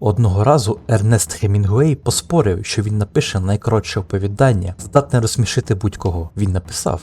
Одного разу Ернест Хемінгуей поспорив, що він напише найкоротше оповідання, здатне розсмішити будь-кого. Він написав.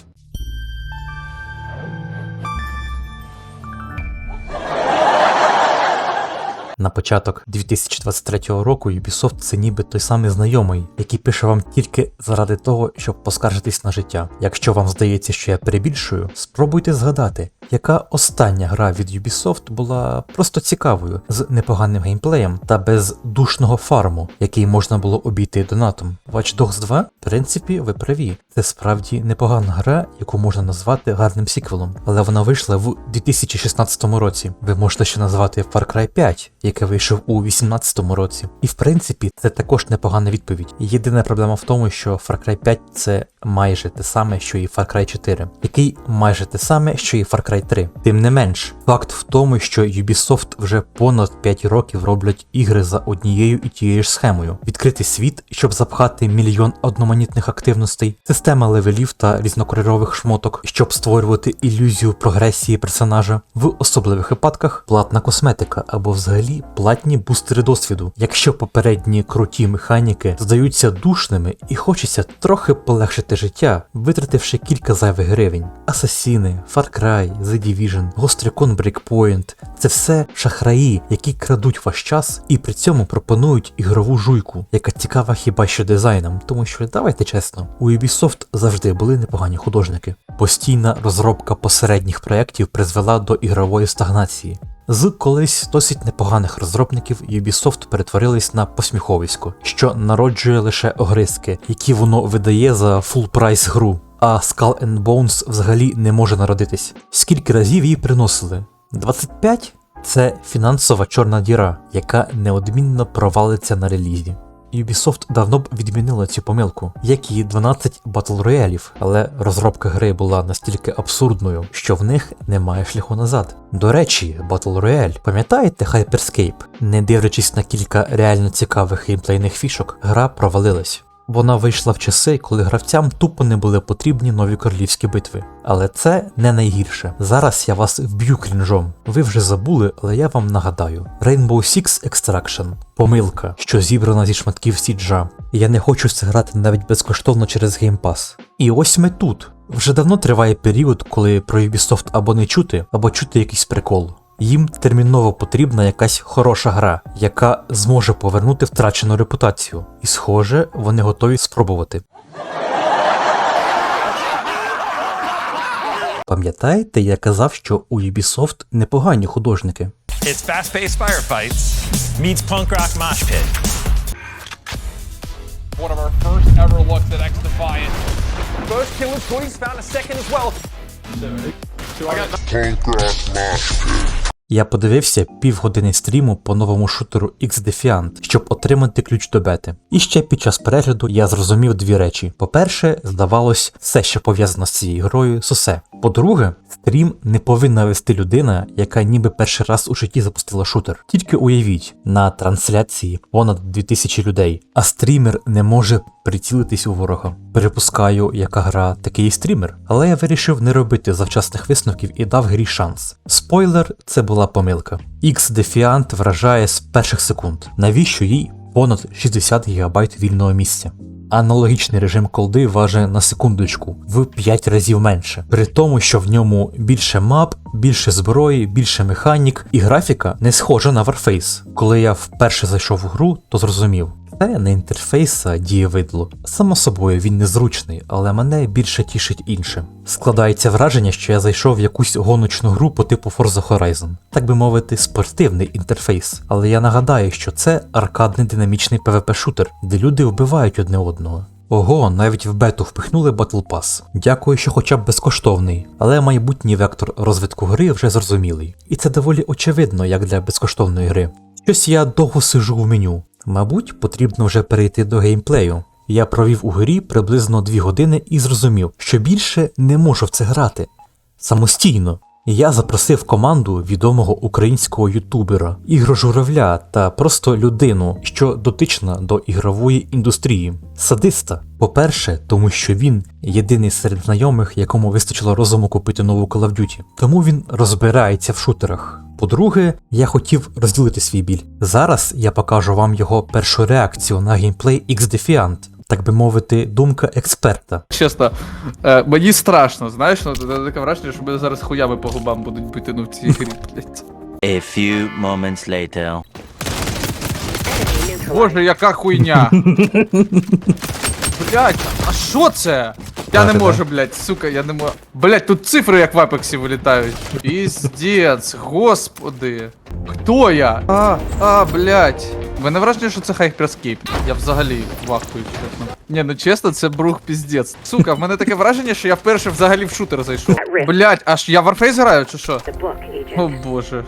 На початок 2023 року Ubisoft це ніби той самий знайомий, який пише вам тільки заради того, щоб поскаржитись на життя. Якщо вам здається, що я перебільшую, спробуйте згадати, яка остання гра від Ubisoft була просто цікавою, з непоганим геймплеєм та без душного фарму, який можна було обійти донатом. Watch Dogs 2, в принципі, ви праві. Це справді непогана гра, яку можна назвати гарним сіквелом, але вона вийшла в 2016 році. Ви можете ще назвати Far Cry 5, який вийшов у 2018 році. І в принципі, це також непогана відповідь. Єдина проблема в тому, що Far Cry 5 це майже те саме, що і Far Cry 4, який майже те саме, що і Far Cry 3. Тим не менш, факт в тому, що Ubisoft вже понад 5 років роблять ігри за однією і тією ж схемою: відкрити світ, щоб запхати мільйон одноманітних активностей, система левелів та різнокольорових шмоток, щоб створювати ілюзію прогресії персонажа, в особливих випадках платна косметика або взагалі платні бустери досвіду. Якщо попередні круті механіки здаються душними і хочеться трохи полегшити життя, витративши кілька зайвих гривень. Асасіни, Far Cry, The Division, Recon Breakpoint – це все шахраї, які крадуть ваш час і при цьому пропонують ігрову жуйку, яка цікава хіба що дизайном, тому що давайте чесно, у Ubisoft завжди були непогані художники. Постійна розробка посередніх проєктів призвела до ігрової стагнації. З колись досить непоганих розробників Ubisoft перетворились на посміховисько, що народжує лише огризки, які воно видає за full прайс гру. А Skull and Bones взагалі не може народитись. Скільки разів її приносили? 25? Це фінансова чорна діра, яка неодмінно провалиться на релізі. Ubisoft давно б відмінила цю помилку, як і 12 батл роялів, але розробка гри була настільки абсурдною, що в них немає шляху назад. До речі, Battle Royale, пам'ятаєте Hyperscape? Не дивлячись на кілька реально цікавих геймплейних фішок, гра провалилась. Вона вийшла в часи, коли гравцям тупо не були потрібні нові королівські битви. Але це не найгірше. Зараз я вас вб'ю крінжом. Ви вже забули, але я вам нагадаю: Rainbow Six Extraction – помилка, що зібрана зі шматків Сіджа. Я не хочу це грати навіть безкоштовно через Game Pass. І ось ми тут. Вже давно триває період, коли про Ubisoft або не чути, або чути якийсь прикол. Їм терміново потрібна якась хороша гра, яка зможе повернути втрачену репутацію. І, схоже, вони готові спробувати. Пам'ятаєте, я казав, що у Ubisoft непогані художники. It's fast-paced firefights meets punk rock mosh pit. One of our first ever looks at X Defiant. First killer police found a second as well. I got Я подивився півгодини стріму по новому шутеру X-Defiant, щоб отримати ключ до бети. І ще під час перегляду я зрозумів дві речі: по-перше, здавалось, все, що пов'язано з цією грою, сосе. По-друге, стрім не повинна вести людина, яка ніби перший раз у житті запустила шутер. Тільки уявіть, на трансляції понад 2000 людей, а стрімер не може прицілитись у ворога. Перепускаю, яка гра, такий і стрімер. Але я вирішив не робити завчасних висновків і дав грі шанс. Спойлер, це була помилка. X-Defiant вражає з перших секунд. Навіщо їй понад 60 ГБ вільного місця? Аналогічний режим колди важить на секундочку в 5 разів менше, при тому, що в ньому більше мап, більше зброї, більше механік, і графіка не схожа на Warface. Коли я вперше зайшов в гру, то зрозумів. Це не інтерфейс, а. Само собою він незручний, але мене більше тішить інше. Складається враження, що я зайшов в якусь гоночну гру по типу Forza Horizon, так би мовити, спортивний інтерфейс. Але я нагадаю, що це аркадний динамічний PvP-шутер, де люди вбивають одне одного. Ого, навіть в бету впихнули Battle Pass. Дякую, що хоча б безкоштовний, але майбутній вектор розвитку гри вже зрозумілий. І це доволі очевидно, як для безкоштовної гри. Щось я довго сижу в меню. Мабуть, потрібно вже перейти до геймплею. Я провів у грі приблизно 2 години і зрозумів, що більше не можу в це грати. Самостійно. Я запросив команду відомого українського ютубера, ігрожуравля та просто людину, що дотична до ігрової індустрії. Садиста. По-перше, тому що він єдиний серед знайомих, якому вистачило розуму купити нову Call of Duty. Тому він розбирається в шутерах. По-друге, я хотів розділити свій біль. Зараз я покажу вам його першу реакцію на геймплей X-Defiant, так би мовити, думка експерта. Чесно, е, мені страшно, знаєш, ну це таке враження, що мене зараз хуями по губам будуть бити ну в цій грі, блядь. A few moments later. Боже, яка хуйня. Блять, а що це? Я не можу, блять, сука, я не можу. Блять, тут цифри як в Апексі вилітають. Піздець, господи. Хто я? А, а, блять. Мене враження, що це хайперскейп. Я взагалі вахую, чесно. Ні, ну чесно, це брух піздець. Сука, в мене таке враження, що я вперше взагалі в шутер зайшов. Блять, аж я Warface граю, чи що? О боже.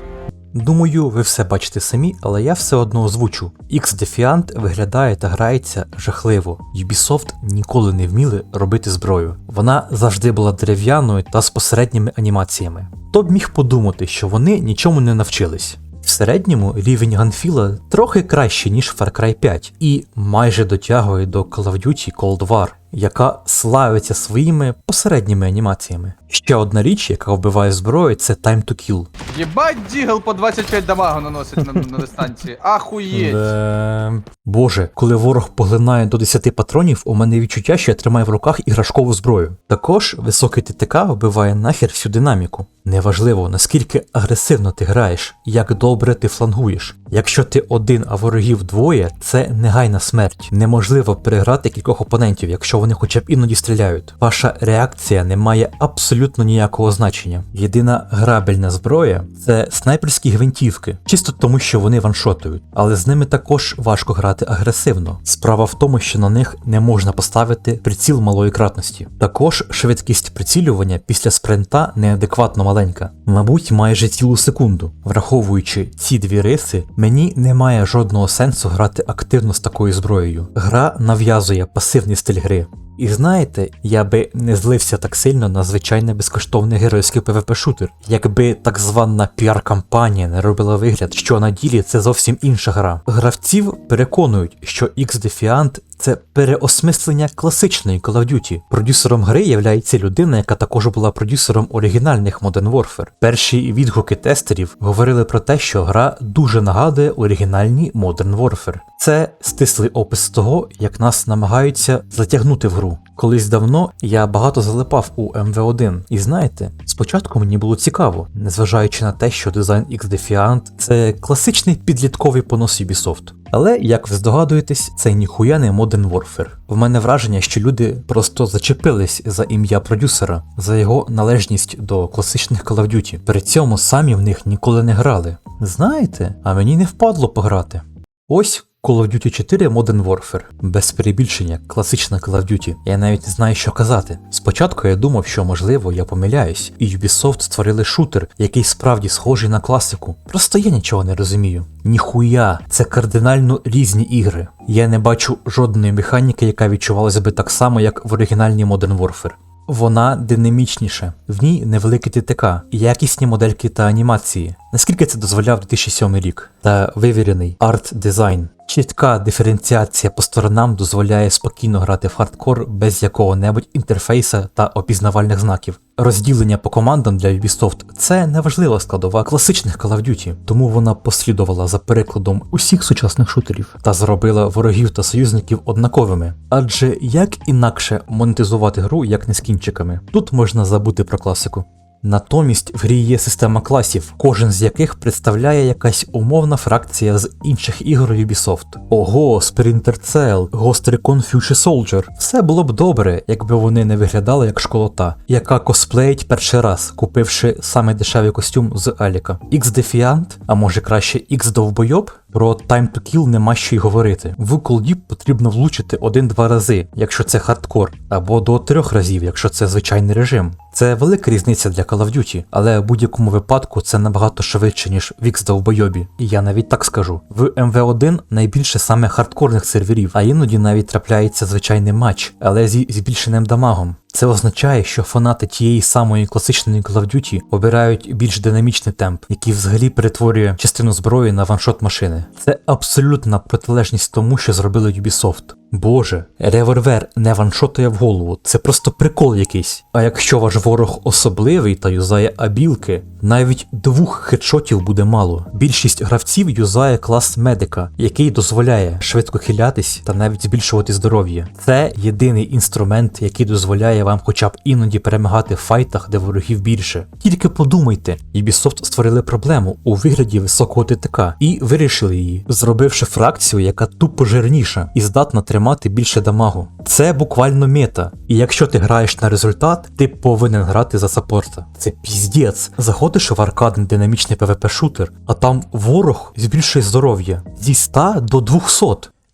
Думаю, ви все бачите самі, але я все одно озвучу. X-Defiant виглядає та грається жахливо. Ubisoft ніколи не вміли робити зброю. Вона завжди була дерев'яною та з посередніми анімаціями. Хто б міг подумати, що вони нічому не навчились. В середньому рівень Ганфіла трохи краще, ніж Far Cry 5, і майже дотягує до Call of Duty Cold War, яка славиться своїми посередніми анімаціями. Ще одна річ, яка вбиває зброю, це Time to Kill. Єбать дігл по 25 дамагу наносить на, на дистанції. Ахуєть. Е, Боже, коли ворог поглинає до 10 патронів, у мене відчуття, що я тримаю в руках іграшкову зброю. Також високий ТТК вбиває нахер всю динаміку. Неважливо, наскільки агресивно ти граєш, як добре ти флангуєш. Якщо ти один, а ворогів двоє, це негайна смерть. Неможливо переграти кількох опонентів, якщо вони хоча б іноді стріляють. Ваша реакція не має абсолютно ніякого значення. Єдина грабельна зброя це снайперські гвинтівки, чисто тому, що вони ваншотують, але з ними також важко грати агресивно. Справа в тому, що на них не можна поставити приціл малої кратності. Також швидкість прицілювання після спринта неадекватно маленька, мабуть, майже цілу секунду. Враховуючи ці дві риси, мені немає жодного сенсу грати активно з такою зброєю. Гра нав'язує пасивний стиль гри. І знаєте, я би не злився так сильно на звичайний безкоштовний геройський PvP-шутер, якби так звана піар-кампанія не робила вигляд, що на ділі це зовсім інша гра. Гравців переконують, що X-Defiant це переосмислення класичної Call of Duty. Продюсером гри являється людина, яка також була продюсером оригінальних Modern Warfare. Перші відгуки тестерів говорили про те, що гра дуже нагадує оригінальні Modern Warfare. Це стислий опис того, як нас намагаються затягнути в гру. Колись давно я багато залипав у MV1, і знаєте, спочатку мені було цікаво, незважаючи на те, що дизайн X-Defiant – це класичний підлітковий понос Ubisoft. Але, як ви здогадуєтесь, це ніхуя не Modern Warfare. В мене враження, що люди просто зачепились за ім'я продюсера, за його належність до класичних Call of Duty. При цьому самі в них ніколи не грали. Знаєте, а мені не впадло пограти. Ось Call of Duty 4 Modern Warfare. Без перебільшення, класична Call of Duty. Я навіть не знаю, що казати. Спочатку я думав, що можливо я помиляюсь, і Ubisoft створили шутер, який справді схожий на класику. Просто я нічого не розумію. Ніхуя, це кардинально різні ігри. Я не бачу жодної механіки, яка відчувалася би так само, як в оригінальній Modern Warfare. Вона динамічніша, в ній невеликий ТТК, якісні модельки та анімації. Наскільки це дозволяв 2007 рік, та вивірений арт-дизайн. Чітка диференціація по сторонам дозволяє спокійно грати в хардкор без якого-небудь інтерфейса та опізнавальних знаків. Розділення по командам для Ubisoft – це неважлива складова класичних Call of Duty, тому вона послідувала за перекладом усіх сучасних шутерів та зробила ворогів та союзників однаковими. Адже як інакше монетизувати гру, як не з кінчиками? Тут можна забути про класику. Натомість в грі є система класів, кожен з яких представляє якась умовна фракція з інших ігор Ubisoft. Ого, Sprinter Cell, Recon Future Soldier. Все було б добре, якби вони не виглядали як школота, яка косплеїть перший раз, купивши саме дешевий костюм з Аліка. X-Defiant, а може краще X-Довбойоб? Про Time to Kill нема що й говорити. В Call Deep потрібно влучити один-два рази, якщо це хардкор, або до трьох разів, якщо це звичайний режим. Це велика різниця для Call of Duty, але в будь-якому випадку це набагато швидше, ніж в X довбойобі. І я навіть так скажу. В MV1 найбільше саме хардкорних серверів, а іноді навіть трапляється звичайний матч, але зі збільшеним дамагом. Це означає, що фанати тієї самої класичної Call of Duty обирають більш динамічний темп, який взагалі перетворює частину зброї на ваншот машини. Це абсолютна протилежність тому, що зробили Ubisoft. Боже, револьвер не ваншотує в голову, це просто прикол якийсь. А якщо ваш ворог особливий та юзає абілки, навіть двох хедшотів буде мало. Більшість гравців юзає клас медика, який дозволяє швидко хилятись та навіть збільшувати здоров'я. Це єдиний інструмент, який дозволяє вам хоча б іноді перемагати в файтах, де ворогів більше. Тільки подумайте, Ubisoft створили проблему у вигляді високого ТТК і вирішили її, зробивши фракцію, яка тупо жирніша і здатна тримати більше дамагу. Це буквально мета. І якщо ти граєш на результат, ти повинен грати за саппорта. Це піздець. Заходиш в аркадний динамічний PvP-шутер, а там ворог збільшує здоров'я зі 100 до 200.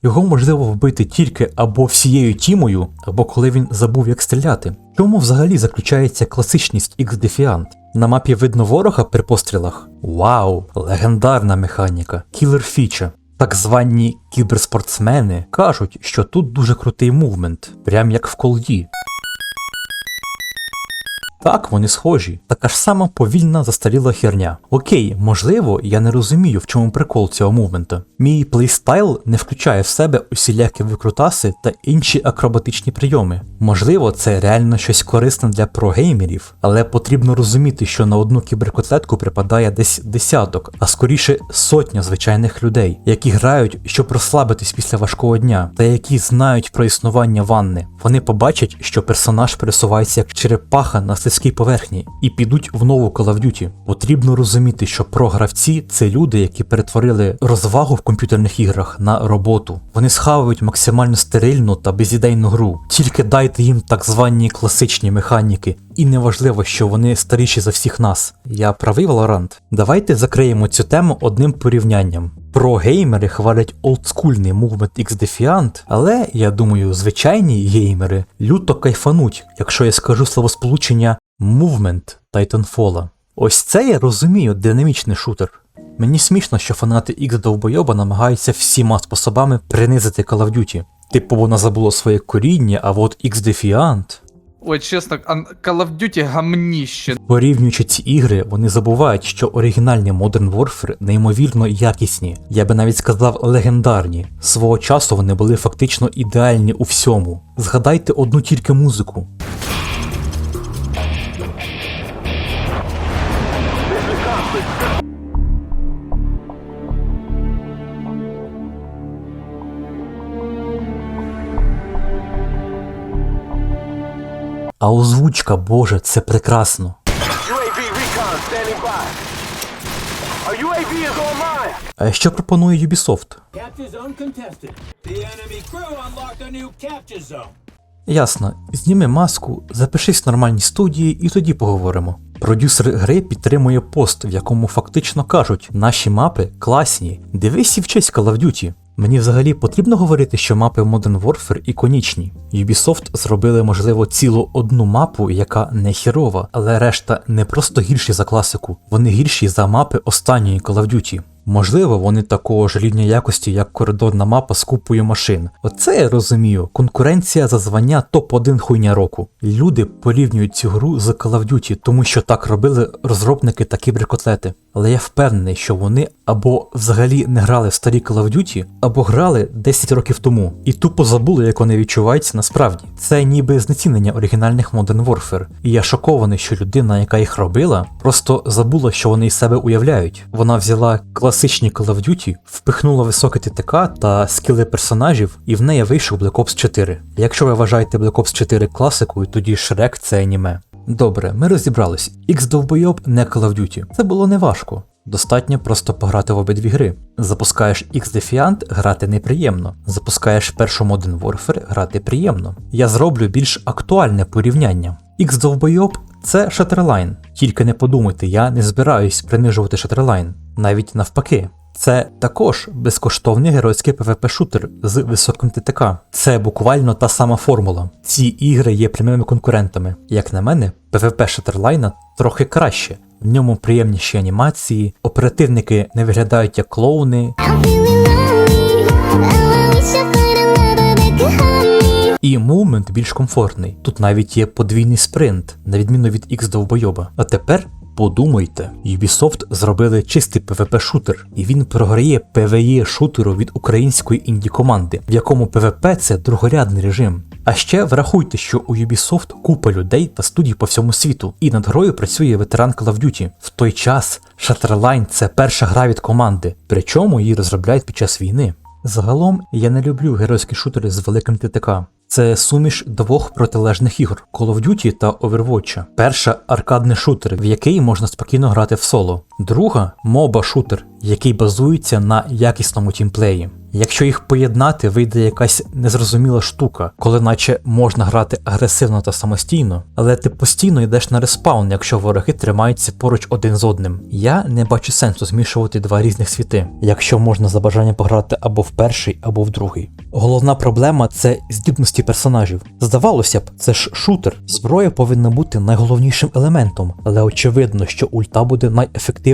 Його можливо вбити тільки або всією тімою, або коли він забув як стріляти. Чому взагалі заключається класичність X-Defiant? На мапі видно ворога при пострілах. Вау! Легендарна механіка, кілер фіча. Так звані кіберспортсмени кажуть, що тут дуже крутий мувмент, прям як в колді. Так, вони схожі. Така ж сама повільна застаріла херня. Окей, можливо, я не розумію, в чому прикол цього мувмента. Мій плейстайл не включає в себе усілякі викрутаси та інші акробатичні прийоми. Можливо, це реально щось корисне для прогеймерів, але потрібно розуміти, що на одну кіберкотлетку припадає десь десяток, а скоріше сотня звичайних людей, які грають, щоб розслабитись після важкого дня, та які знають про існування ванни. Вони побачать, що персонаж пересувається як черепаха на слизькій поверхні, і підуть в нову Call of Duty. Потрібно розуміти, що програвці це люди, які перетворили розвагу в комп'ютерних іграх на роботу. Вони схавають максимально стерильну та безідейну гру. Тільки дайте їм так звані класичні механіки, і неважливо, що вони старіші за всіх нас. Я правий Valorant? Давайте закриємо цю тему одним порівнянням. Про геймери хвалять олдскульний мувмент X-Defiant, але я думаю, звичайні геймери люто кайфануть, якщо я скажу словосполучення Movement Titanfall. Ось це я розумію динамічний шутер. Мені смішно, що фанати X довбойоба намагаються всіма способами принизити Call of Duty. Типу вона забула своє коріння, а от X-Defiant Ой, чесно, Call of Duty гамніще. Порівнюючи ці ігри, вони забувають, що оригінальні Modern Warfare неймовірно якісні, я би навіть сказав легендарні. Свого часу вони були фактично ідеальні у всьому. Згадайте одну тільки музику. А озвучка, боже, це прекрасно. А що пропонує Ubisoft? Ясно, зніми маску, запишись в нормальній студії і тоді поговоримо. Продюсер гри підтримує пост, в якому фактично кажуть, наші мапи класні. Дивись і вчись Call of Duty. Мені взагалі потрібно говорити, що мапи Modern Warfare іконічні. Ubisoft зробили, можливо, цілу одну мапу, яка не хірова, але решта не просто гірші за класику, вони гірші за мапи останньої Call of Duty. Можливо, вони такого ж рівня якості, як коридорна мапа з купою машин. Оце я розумію. Конкуренція за звання топ-1 хуйня року. Люди порівнюють цю гру з Call of Duty, тому що так робили розробники та кіберкотлети. Але я впевнений, що вони або взагалі не грали в старі Call of Duty, або грали 10 років тому і тупо забули, як вони відчуваються насправді. Це ніби знецінення оригінальних Modern Warfare. І я шокований, що людина, яка їх робила, просто забула, що вони із себе уявляють. Вона взяла класичні Call of Duty, впихнула високе ТТК та скіли персонажів, і в неї вийшов Black Ops 4. Якщо ви вважаєте Black Ops 4 класикою, тоді Shrek це аніме. Добре, ми розібрались. X довбойоб не Call of Duty. Це було неважко. Достатньо просто пограти в обидві гри. Запускаєш X-Defiant, грати неприємно. Запускаєш першу Modern Warfare, грати приємно. Я зроблю більш актуальне порівняння. X-довбойоб це Shatterline. Тільки не подумайте, я не збираюсь принижувати Shatterline. Навіть навпаки. Це також безкоштовний геройський PvP-шутер з високим ТТК. Це буквально та сама формула. Ці ігри є прямими конкурентами. Як на мене, PvP Shatterline трохи краще. В ньому приємніші анімації, оперативники не виглядають як клоуни, і мувмент більш комфортний. Тут навіть є подвійний спринт, на відміну від X довбойоба. А тепер подумайте, Ubisoft зробили чистий PvP-шутер, і він програє PvE шутеру від української інді команди, в якому PvP це другорядний режим. А ще врахуйте, що у Ubisoft купа людей та студій по всьому світу, і над грою працює ветеран Call of Duty. В той час Shatterline це перша гра від команди, причому її розробляють під час війни. Загалом я не люблю геройські шутери з великим ТТК. Це суміш двох протилежних ігор Call of Duty та Overwatch. Перша аркадний шутер, в який можна спокійно грати в соло. Друга моба шутер, який базується на якісному тімплеї. Якщо їх поєднати, вийде якась незрозуміла штука, коли наче можна грати агресивно та самостійно, але ти постійно йдеш на респаун, якщо вороги тримаються поруч один з одним. Я не бачу сенсу змішувати два різних світи, якщо можна за бажанням пограти або в перший, або в другий. Головна проблема це здібності персонажів. Здавалося б, це ж шутер. Зброя повинна бути найголовнішим елементом, але очевидно, що ульта буде найефективнішим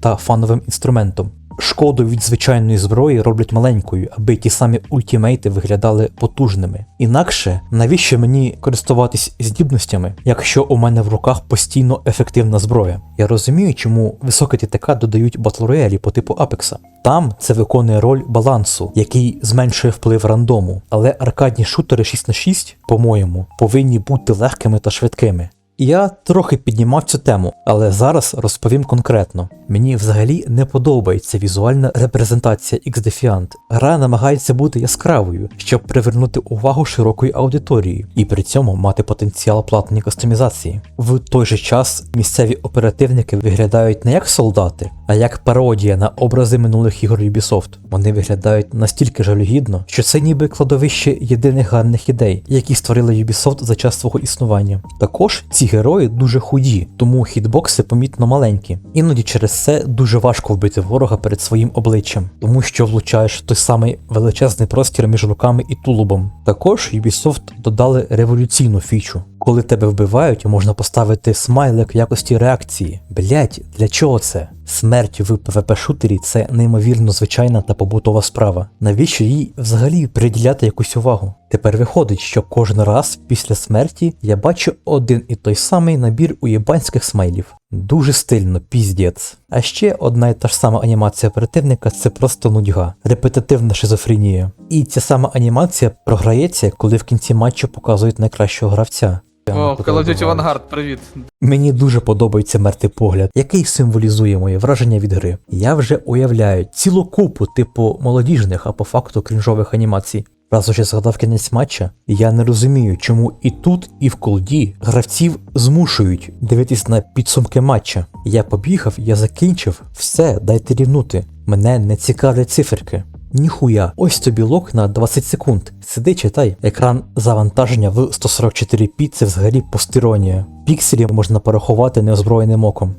та фановим інструментом. Шкоду від звичайної зброї роблять маленькою, аби ті самі ультімейти виглядали потужними. Інакше навіщо мені користуватись здібностями, якщо у мене в руках постійно ефективна зброя? Я розумію, чому високі ТТК додають батл роялі по типу Апекса. Там це виконує роль балансу, який зменшує вплив рандому. Але аркадні шутери 6 на 6, по-моєму, повинні бути легкими та швидкими. Я трохи піднімав цю тему, але зараз розповім конкретно. Мені взагалі не подобається візуальна репрезентація X-Defiant. Гра намагається бути яскравою, щоб привернути увагу широкої аудиторії і при цьому мати потенціал платної кастомізації. В той же час місцеві оперативники виглядають не як солдати, а як пародія на образи минулих ігор Ubisoft. Вони виглядають настільки жалюгідно, що це ніби кладовище єдиних гарних ідей, які створили Ubisoft за час свого існування. Також ці герої дуже худі, тому хітбокси помітно маленькі. Іноді через це дуже важко вбити ворога перед своїм обличчям, тому що влучаєш той самий величезний простір між руками і тулубом. Також Ubisoft додали революційну фічу. Коли тебе вбивають, можна поставити смайлик в якості реакції. Блять, для чого це? Смерть в PvP-шутері це неймовірно звичайна та побутова справа. Навіщо їй взагалі приділяти якусь увагу? Тепер виходить, що кожен раз після смерті я бачу один і той самий набір уєбанських смайлів. Дуже стильно, піздець. А ще одна і та ж сама анімація оперативника це просто нудьга, репетитивна шизофренія. І ця сама анімація програється, коли в кінці матчу показують найкращого гравця. О, Call of Duty Vanguard, привіт. Мені дуже подобається мертвий погляд, який символізує моє враження від гри. Я вже уявляю цілу купу типу молодіжних, а по факту крінжових анімацій. Раз уже згадав кінець матча, я не розумію, чому і тут, і в колді гравців змушують дивитись на підсумки матча. Я побігав, я закінчив, все, дайте рівнути. Мене не цікавлять циферки. Ніхуя, ось тобі лок на 20 секунд. Сиди, читай. Екран завантаження в 144p це взагалі постиронія. Пікселі можна порахувати неозброєним оком.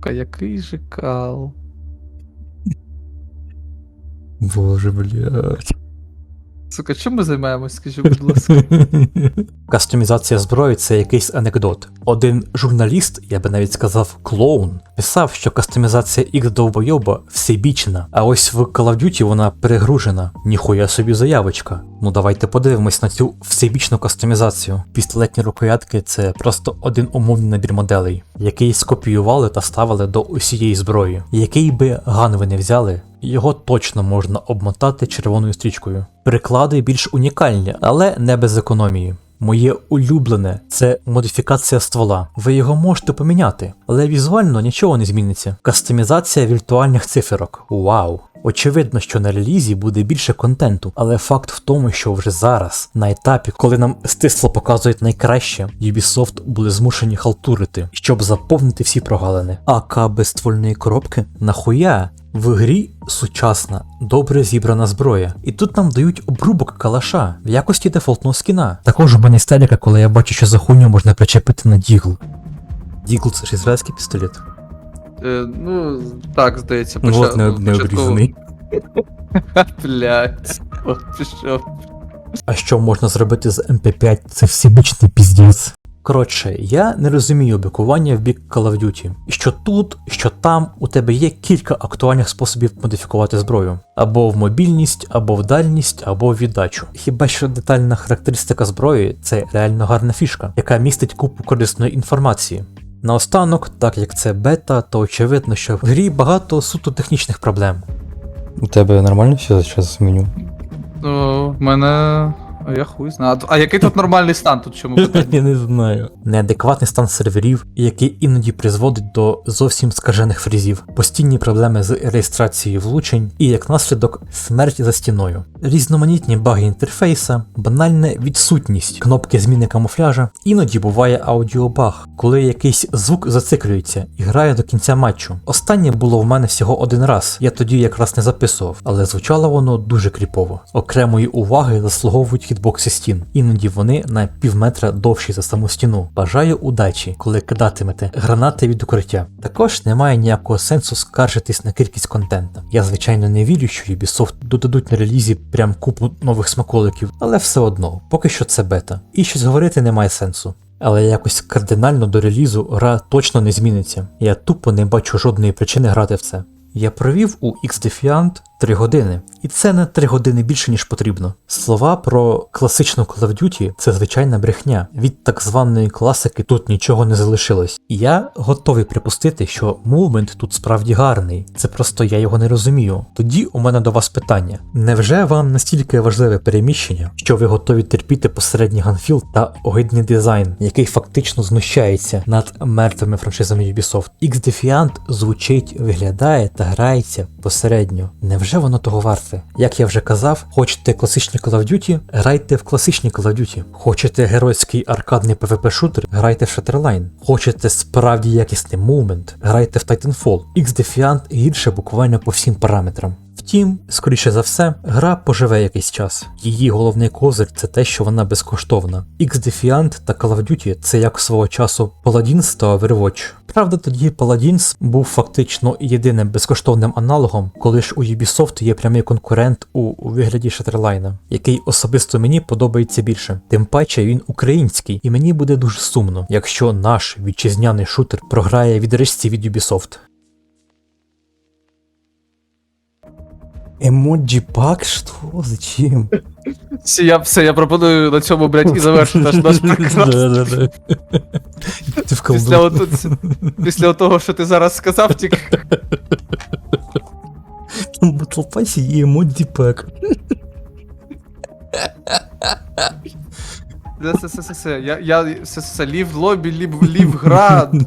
А Який же кал. Боже, блядь. Сука, чим ми займаємось, скажи, будь ласка. Кастомізація зброї це якийсь анекдот. Один журналіст, я би навіть сказав, клоун, писав, що кастомізація X довбойоба всебічна, а ось в Call of Duty вона перегружена. Ніхуя собі заявочка. Ну давайте подивимось на цю всебічну кастомізацію. Пістолетні рукоятки це просто один умовний набір моделей, який скопіювали та ставили до усієї зброї. Який би ган ви не взяли, його точно можна обмотати червоною стрічкою. Приклади більш унікальні, але не без економії. Моє улюблене це модифікація ствола. Ви його можете поміняти, але візуально нічого не зміниться. Кастомізація віртуальних циферок. Вау! Очевидно, що на релізі буде більше контенту, але факт в тому, що вже зараз, на етапі, коли нам стисло показують найкраще, Ubisoft були змушені халтурити, щоб заповнити всі прогалини. АК без ствольної коробки? Нахуя? В грі сучасна, добре зібрана зброя. І тут нам дають обрубок калаша в якості дефолтного скіна. Також у мене істерика, коли я бачу, що за хуйню можна причепити на дігл. Дігл це ж ізраїльський пістолет. Е, ну, так, здається, Ну, от не, не обрізаний. Блять. От пішов. А що можна зробити з МП5? Це всебічний піздець. Коротше, я не розумію бікування в бік Call of Duty. Що тут, що там у тебе є кілька актуальних способів модифікувати зброю: або в мобільність, або в дальність, або в віддачу. Хіба що детальна характеристика зброї це реально гарна фішка, яка містить купу корисної інформації. Наостанок, так як це бета, то очевидно, що в грі багато суто технічних проблем. У тебе нормально все зараз з меню? Ну, в мене. А я хуй знаю. А який тут нормальний стан? Тут чому питання? Я не знаю. Неадекватний стан серверів, який іноді призводить до зовсім скажених фрізів, постійні проблеми з реєстрацією влучень і як наслідок смерть за стіною, різноманітні баги інтерфейса, банальна відсутність кнопки зміни камуфляжа, іноді буває аудіобаг, коли якийсь звук зациклюється і грає до кінця матчу. Останнє було в мене всього один раз, я тоді якраз не записував, але звучало воно дуже кріпово. Окремої уваги заслуговують хітбокси стін. Іноді вони на пів метра довші за саму стіну. Бажаю удачі, коли кидатимете гранати від укриття. Також немає ніякого сенсу скаржитись на кількість контента. Я звичайно не вірю, що Ubisoft додадуть на релізі прям купу нових смаколиків, але все одно, поки що це бета. І щось говорити немає сенсу. Але якось кардинально до релізу гра точно не зміниться. Я тупо не бачу жодної причини грати в це. Я провів у X-Defiant 3 години, і це не 3 години більше, ніж потрібно. Слова про класичну Call of Duty це звичайна брехня. Від так званої класики тут нічого не залишилось. І я готовий припустити, що мувмент тут справді гарний, це просто я його не розумію. Тоді у мене до вас питання: невже вам настільки важливе переміщення, що ви готові терпіти посередній ганфіл та огидний дизайн, який фактично знущається над мертвими франшизами Ubisoft? X-Defiant звучить, виглядає та грається посередньо. Невже воно того варте? Як я вже казав, хочете класичні Call of Duty, грайте в класичні Call of Duty. Хочете геройський аркадний PvP шутер, грайте в Shatterline. Хочете справді якісний мувмент, грайте в Titanfall. X-Defiant гірше буквально по всім параметрам. Втім, скоріше за все, гра поживе якийсь час. Її головний козир це те, що вона безкоштовна. X-Defiant та Call of Duty це як свого часу Paladins та Overwatch. Правда, тоді Paladins був фактично єдиним безкоштовним аналогом, коли ж у Ubisoft є прямий конкурент у, вигляді Shatterline, який особисто мені подобається більше. Тим паче він український, і мені буде дуже сумно, якщо наш вітчизняний шутер програє відрижці від Ubisoft. Емоджі пак? Що? Зачем? Все, я, все, я пропоную на цьому, блядь, і завершити наш наш. Ти в Після, колду. отут, після того, що ти зараз сказав, тільки. Там Battle Pass і емоджі пак. Все, все, все, все. Я, я, все, все, лів лобі, лів, лів гра.